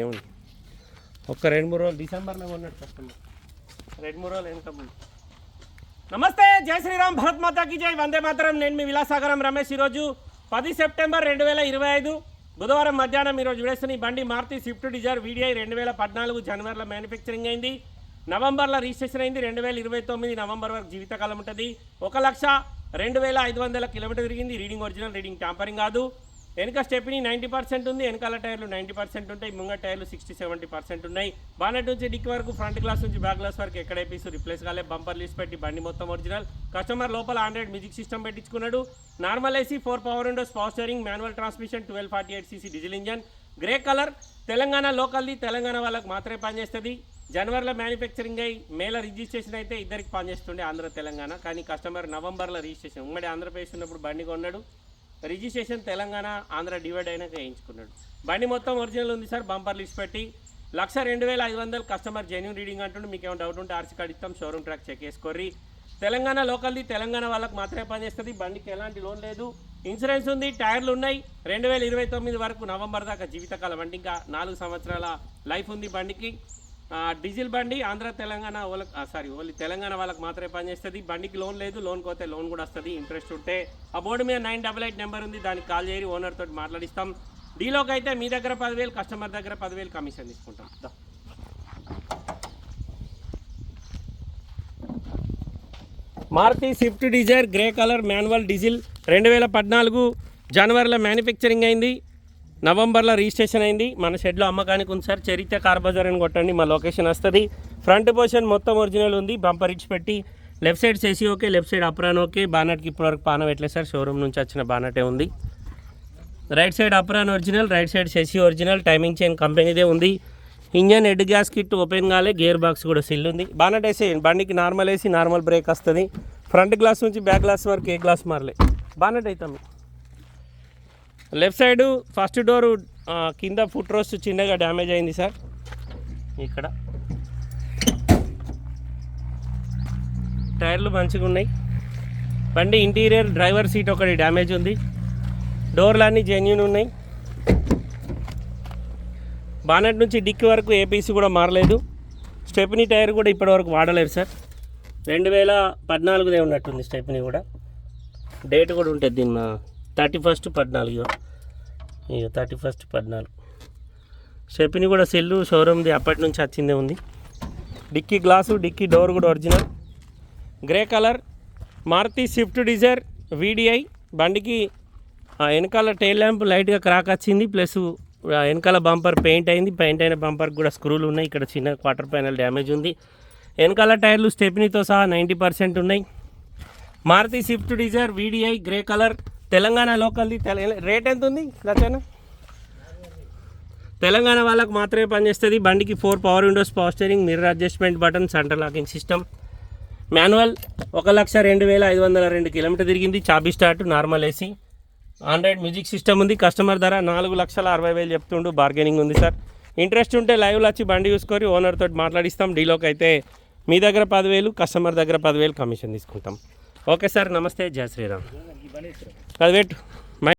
ఏముంది? ఒక్క రెండు మూడు రోజులు డిసెంబర్లో కొన్నాడు కస్టమర్ రెండు మూడు రోజులు వెనక నమస్తే జై శ్రీరామ్ భరత్ మాతాకి జై. వందే మాతరం. నేను మీ విలాసాగరం రమేష్. ఈరోజు పది సెప్టెంబర్ రెండు వేల ఇరవై ఐదు బుధవారం మధ్యాహ్నం ఈరోజు విడేస్తున్న ఈ బండి మారుతి స్విఫ్ట్ డిజైర్ వీడిఐ రెండు వేల పద్నాలుగు జనవరిలో మ్యానుఫ్యాక్చరింగ్ అయింది. నవంబర్లో రిజిస్ట్రేషన్ అయింది. రెండు వేల ఇరవై తొమ్మిది నవంబర్ వరకు జీవితకాలం ఉంటుంది. ఒక లక్ష రెండు వేల ఐదు వందల కిలోమీటర్ తిరిగింది. రీడింగ్ ఒరిజినల్ రీడింగ్ ట్యాంపరింగ్ కాదు. వెనక స్టెప్ని నైంటీ పర్సెంట్ ఉంది వెనకాల టైర్లు నైంటీ పర్సెంట్ ఉంటాయి ముంగ టైర్లు సిక్స్టీ సెవెంటీ పర్సెంట్ ఉన్నాయి. బానెట్ నుంచి డిక్ వరకు ఫ్రంట్ గ్లాస్ నుంచి బ్యాక్ గ్లాస్ వరకు ఎక్కడ రిప్లేస్ కాలే బంపర్ లీస్ పెట్టి బండి మొత్తం ఒరిజినల్. కస్టమర్ లోపల Android music system పెట్టించుకున్నాడు. Normal AC four power windows power steering manual transmission twelve forty eight CC diesel engine. Grey colour Telangana లోకల్ది Telangana వాళ్ళకి మాత్రమే పనిచేస్తుంది. జనవరిలో మ్యానుఫ్యాక్చరింగ్ అయ్యి మేలో రిజిస్ట్రేషన్ అయితే ఇద్దరికి పనిచేస్తుండే ఆంధ్ర తెలంగాణ. కానీ కస్టమర్ నవంబర్లో రిజిస్ట్రేషన్ ఉమ్మడి ఆంధ్రప్రదేశ్ ఉన్నప్పుడు బండి కొన్నాడు. రిజిస్ట్రేషన్ తెలంగాణ ఆంధ్ర డివైడ్ అయినాక వేయించుకున్నాడు బండి మొత్తం ఒరిజినల్ ఉంది సార్ బంపర్ లిస్ట్ పెట్టి. లక్ష రెండు వేల ఐదు వందలు కస్టమర్ జెన్యున్ రీడింగ్ అంటుండే మీకు ఏమైనా డౌట్ ఉంటే ఆర్సీ కార్డు ఇస్తాం షోరూమ్ ట్రాక్ చెక్ చేసుకోర్రి. తెలంగాణ లోకల్ది తెలంగాణ వాళ్ళకి మాత్రమే పనిచేస్తుంది బండికి ఎలాంటి లోన్ లేదు. ఇన్సూరెన్స్ ఉంది టైర్లు ఉన్నాయి. రెండు వేల ఇరవై తొమ్మిది వరకు నవంబర్ దాకా జీవితకాలం అంటే ఇంకా నాలుగు సంవత్సరాల లైఫ్ ఉంది బండికి. డీజిల్ బండి ఆంధ్ర తెలంగాణ వాళ్ళకి సారీ ఓన్లీ తెలంగాణ వాళ్ళకి మాత్రమే పనిచేస్తుంది బండికి లోన్ లేదు లోన్ పోతే లోన్ కూడా వస్తుంది ఇంట్రెస్ట్ ఉంటే. ఆ బోర్డు మీద నైన్ డబల్ ఎయిట్ నెంబర్ ఉంది దానికి కాల్ చేయరి ఓనర్ తోటి మాట్లాడిస్తాం. డీలోకి అయితే మీ దగ్గర పదివేలు కస్టమర్ దగ్గర పదివేలు కమిషన్ తీసుకుంటాం. Maruti Swift Dzire grey colour manual diesel రెండు వేల పద్నాలుగు జనవరిలో మ్యానుఫ్యాక్చరింగ్ అయింది. నవంబర్లో రిజిస్ట్రేషన్ అయింది. మన షెడ్లో అమ్మకానికి ఉంది సార్. చరిత్ర కార్ బజార్ అని కొట్టండి. మా లొకేషన్ వస్తుంది. ఫ్రంట్ పోర్షన్ మొత్తం ఒరిజినల్ ఉంది. బంపర్ ఇచ్చి పెట్టి లెఫ్ట్ సైడ్ చేసి okay left side apron okay. బానట్కి ఇప్పటివరకు పాన పెట్టలేదు సార్. షోరూమ్ నుంచి వచ్చిన బానటే ఉంది. Right side apron original right side సెసి original. Timing chain కంపెనీదే ఉంది. Engine head gas kit open కాలే. గేర్ బాక్స్ కూడా సిల్ ఉంది. బానట్ వేసి బండికి నార్మల్ వేసి నార్మల్ బ్రేక్ వస్తుంది. ఫ్రంట్ గ్లాస్ నుంచి బ్యాక్ గ్లాస్ వరకు ఏ గ్లాస్ మారలే. బానట్ అవుతాము లెఫ్ట్ సైడ్ ఫస్ట్ డోరు కింద ఫుట్ రోస్ట్ చిన్నగా డ్యామేజ్ అయింది సార్. ఇక్కడ. టైర్లు మంచిగా ఉన్నాయి. బండి ఇంటీరియర్ డ్రైవర్ సీట్ ఒకటి డ్యామేజ్ ఉంది. డోర్లన్నీ జెన్యున్ ఉన్నాయి. బానెట్ నుంచి డిక్కి వరకు ఏపీసీ కూడా మారలేదు. స్టెప్నీ టైర్ కూడా ఇప్పటివరకు వాడలేదు సార్. రెండు వేల పద్నాలుగుదే ఉన్నట్టుంది స్టెప్నీ కూడా. డేట్ కూడా ఉంటుంది దీని థర్టీ ఫస్ట్ పద్నాలుగు ఇక థర్టీ ఫస్ట్ పద్నాలుగు. స్టెప్నీ కూడా సెల్లు షోరూమ్ది అప్పటి నుంచి వచ్చిందే ఉంది. డిక్కీ గ్లాసు డిక్కీ డోర్ కూడా original. Grey colour Maruti Swift Dzire VDI. బండికి వెనకాల టైల్ ల్యాంప్ లైట్గా క్రాక్ వచ్చింది. ప్లస్ వెనకాల బంపర్ పెయింట్ అయింది. పెయింట్ అయిన బంపర్ కూడా స్క్రూలు ఉన్నాయి. ఇక్కడ చిన్న క్వార్టర్ ప్యానల్ డ్యామేజ్ ఉంది. వెనకాల టైర్లు స్టెప్నీతో సహా నైంటీ పర్సెంట్ ఉన్నాయి. Maruti Swift Dzire VDI grey colour. Telangana లోకల్ది rate ఎంత ఉంది లచ్చన్న తెలంగాణ వాళ్ళకు మాత్రమే పనిచేస్తుంది. బండికి four power windows power steering mirror adjustment button centre locking system. Manual ఒక లక్ష రెండు వేల ఐదు వందల రెండు కిలోమీటర్ తిరిగింది. చాబీ start normal AC Android music system ఉంది. కస్టమర్ ధర నాలుగు లక్షల అరవై వేలు చెప్తుండు. బార్గెనింగ్ ఉంది సార్. ఇంట్రెస్ట్ ఉంటే లైవ్లో వచ్చి బండి చూసుకొని ఓనర్ తోటి మాట్లాడిస్తాం. డీలోకి అయితే మీ దగ్గర పదివేలు కస్టమర్ దగ్గర పదివేలు కమిషన్ తీసుకుంటాం. ఓకే సార్ నమస్తే జయ శ్రీరామ్ అది పెట్టు